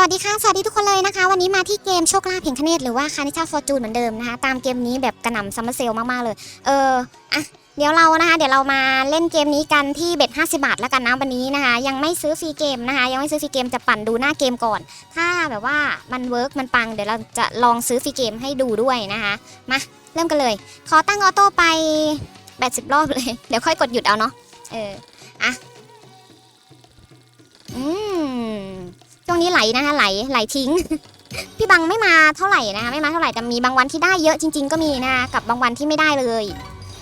สวัสดีค่ะ สวัสดีทุกคนเลยนะคะ วันนี้มาที่เกมโชคลาภเพียงคเนตหรือว่าคานิชาฟอร์จูนเหมือนเดิมนะคะ ตามเกมนี้แบบกระหน่ำซัมเมอร์เซลมาก ๆ เลย เอออะเดี๋ยวเรานะคะ เดี๋ยวเรามาเล่นเกมนี้กันที่เบ็ด50 บาทแล้วกันนะวันนี้นะคะ ยังไม่ซื้อฟรีเกมนะคะ ยังไม่ซื้อฟรีเกมจะปั่นดูหน้าเกมก่อน ถ้าแบบว่ามันเวิร์กมันปัง เดี๋ยวเราจะลองซื้อฟรีเกมให้ดูด้วยนะคะ มาเริ่มกันเลย ขอตั้งออโต้ไป 80 รอบเลย เดี๋ยวค่อยกดหยุดเอาเนาะ เออ อะ ไหลนะคะไหลไหลทิ้ง พี่บังไม่มาเท่าไหร่นะคะไม่มาเท่าไหร่แต่มีบางวันที่ได้เยอะจริง ๆ ก็มีนะคะกับบางวันที่ไม่ได้เลย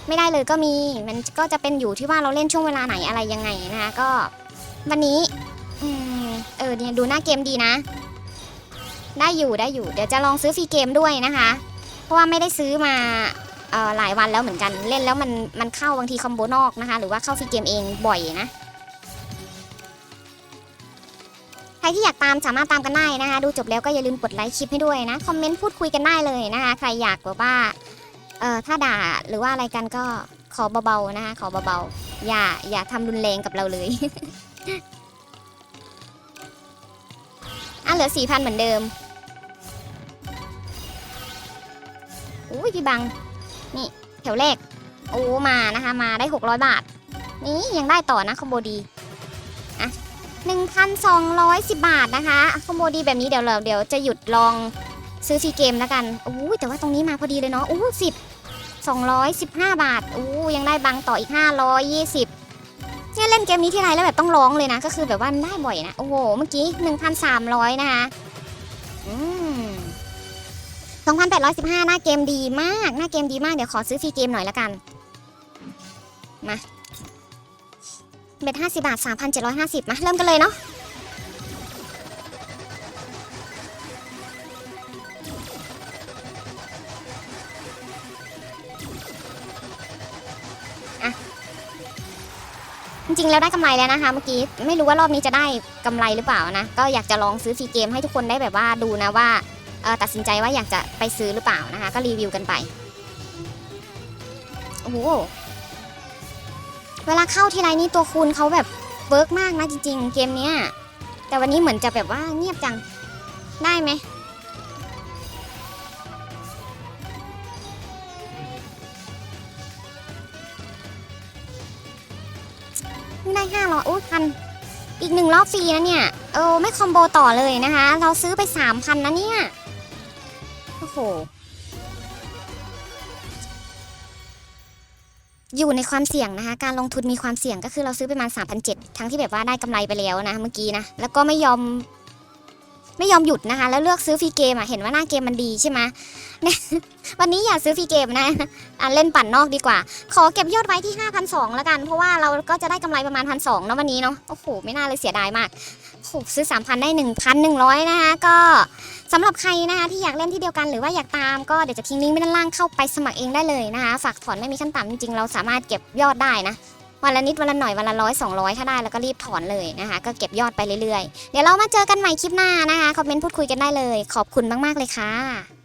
ไม่ได้เลยก็มีมันก็จะเป็นอยู่ที่ว่าเราเล่นช่วงเวลาไหนอะไรยังไงนะคะก็วันนี้เออเนี่ยดูหน้าเกมดีนะ ได้อยู่ได้อยู่ เดี๋ยวจะลองซื้อฟรีเกมด้วยนะคะ เพราะว่าไม่ได้ซื้อมาออหลายวันแล้วเหมือนกันเล่นแล้วมันมันเข้าบางทีคอมโบนอกนะคะ หรือว่าเข้าฟรีเกมเองบ่อยนะ รที่อยากตามสามารถตามกันได้นะคะ ดูจบแล้วก็อย่าลืมกดไลค์คลิปให้ด้วยนะคอมเมนต์พูดคุยกันได้เลยนะคะ ใครอยากแบบว่าเอ่อถ้าด่าหรือว่าอะไรกันก็ขอเบาๆนะคะขอเบาๆอย่าอย่าทำรุนแรงกับเราเลยอะเหลือสี่พันเหมือนเดิมอุ้ยพี่บัง นี่แถวแรก โอ้มานะคะ มาได้ 600 บาท นี่ยังได้ต่อนะคอมโบดี 1,210 บาทนะคะคอมโบดีแบบนี้เดี๋ยวเราเดี๋ยวจะหยุดลองซื้อฟีเกมแล้วกันอู้แต่ว่าตรงนี้มาพอดีเลยเนาะอู้สิบ215บาทอู้ยังได้บังต่ออีก520เนี่ยเล่นเกมนี้ที่ไรแล้วแบบต้องร้องเลยนะ ก็คือแบบว่าได้บ่อยนะ โอ้โห เมื่อกี้1,300นะคะอืม2,815หน้าเกมดีมาก หน้าเกมดีมาก เดี๋ยวขอซื้อฟรีเกมหน่อยละกัน มา เบ็ดห้าสิบาทสามพันเจ็ดร้อยห้าสิบมา เริ่มกันเลยเนาะจริงๆ แล้วได้กำไรแล้วนะคะเมื่อกี้ ไม่รู้ว่ารอบนี้จะได้กำไรหรือเปล่านะ ก็อยากจะลองซื้อฟรีเกมให้ทุกคนได้แบบว่าดูนะว่าตัดสินใจว่าอยากจะไปซื้อหรือเปล่านะคะ ก็รีวิวกันไป โอ้โห เวลาเข้าทีไรนี่ตัวคูณเขาแบบเวิร์กมากนะจริง ๆ เกมเนี้ย แต่วันนี้เหมือนจะแบบว่าเงียบจัง ได้ไหม ได้ห้าร้อยโอ้ยพัน อีกหนึ่งรอบฟรีนะเนี่ย เออ ไม่คอมโบต่อเลยนะคะ เราซื้อไปสามพันนะเนี่ย โอ้โห อยู่ในความเสี่ยงนะคะ การลงทุนมีความเสี่ยงก็คือเราซื้อไปประมาณ3 0 0ทั้งที่แบบว่าได้กำไรไปแล้วนะเมื่อกี้นะ แล้วก็ไม่ยอม ไม่ยอมหยุดนะคะ แล้วเลือกซื้อฟรีเกมอะ เห็นว่าหน้าเกมมันดีใช่ไหมเนี่ยวันนี้อย่าซื้อฟรีเกมนะอะเล่นปั่นนอกดีกว่า ขอเก็บยอดไว้ที่ 5,200แล้วกัน เพราะว่าเราก็จะได้กำไรประมาณ 1,200เนอะวันนี้เนาะ โอ้โห ไม่น่าเลยเสียดายมากโอ้โหซื้อ 3,000 ได้ 1,100 นะคะก็ สำหรับใครนะคะที่อยากเล่นที่เดียวกันหรือว่าอยากตามก็เดี๋ยวจะทิ้งลิงก์ไว้ด้านล่างเข้าไปสมัครเองได้เลยนะคะ ฝากถอนไม่มีขั้นต่ำจริงๆเราสามารถเก็บยอดได้นะวันละนิดวันละหน่อยวันละร้อยสองร้อยถ้าได้แล้วก็รีบถอนเลยนะคะ ก็เก็บยอดไปเรื่อยๆ เดี๋ยวเรามาเจอกันใหม่คลิปหน้านะคะคอมเมนต์พูดคุยกันได้เลย ขอบคุณมากๆเลยค่ะ